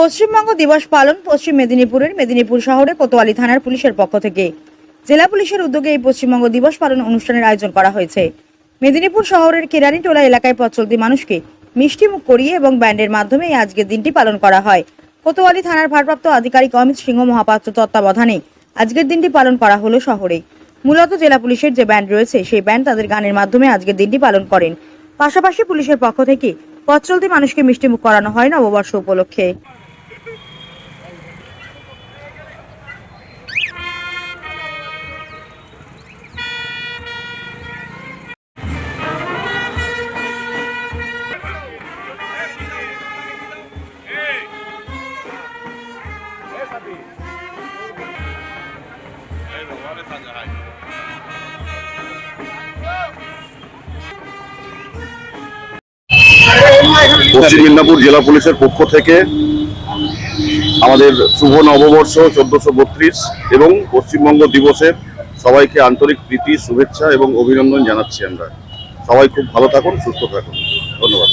পশ্চিমবঙ্গ দিবস পালন পশ্চিম মেদিনীপুরের মেদিনীপুর শহরে কোতোয়ালি থানার পুলিশের পক্ষ থেকে। জেলা পুলিশের উদ্যোগে এই পশ্চিমবঙ্গ দিবস পালন অনুষ্ঠানের আয়োজন করা হয়েছে। মেদিনীপুর শহরের কেরানীটোলা এলাকায় পথ চলতি মানুষকে মিষ্টি মুখ করিয়ে এবং ব্যান্ডের মাধ্যমে এই আজকের দিনটি পালন করা হয়। কোতোয়ালি থানার ভারপ্রাপ্ত আধিকারিক অমিত সিংহ মহাপাত্র তত্ত্বাবধানে আজকের দিনটি পালন করা হলো শহরে। মূলত জেলা পুলিশের যে ব্যান্ড রয়েছে, সেই ব্যান্ড তাদের গানের মাধ্যমে আজকের দিনটি পালন করেন। পাশাপাশি পুলিশের পক্ষ থেকে পথ চলতি মানুষকে মিষ্টিমুখ করানো হয় নববর্ষ উপলক্ষে। পশ্চিম মেদিনীপুর জেলা পুলিশের পক্ষ থেকে আমাদের শুভ নববর্ষ চোদ্দশো বত্রিশ এবং পশ্চিমবঙ্গ দিবসের সবাইকে আন্তরিক প্রীতি, শুভেচ্ছা এবং অভিনন্দন জানাচ্ছি আমরা। সবাই খুব ভালো থাকুন, সুস্থ থাকুন। ধন্যবাদ।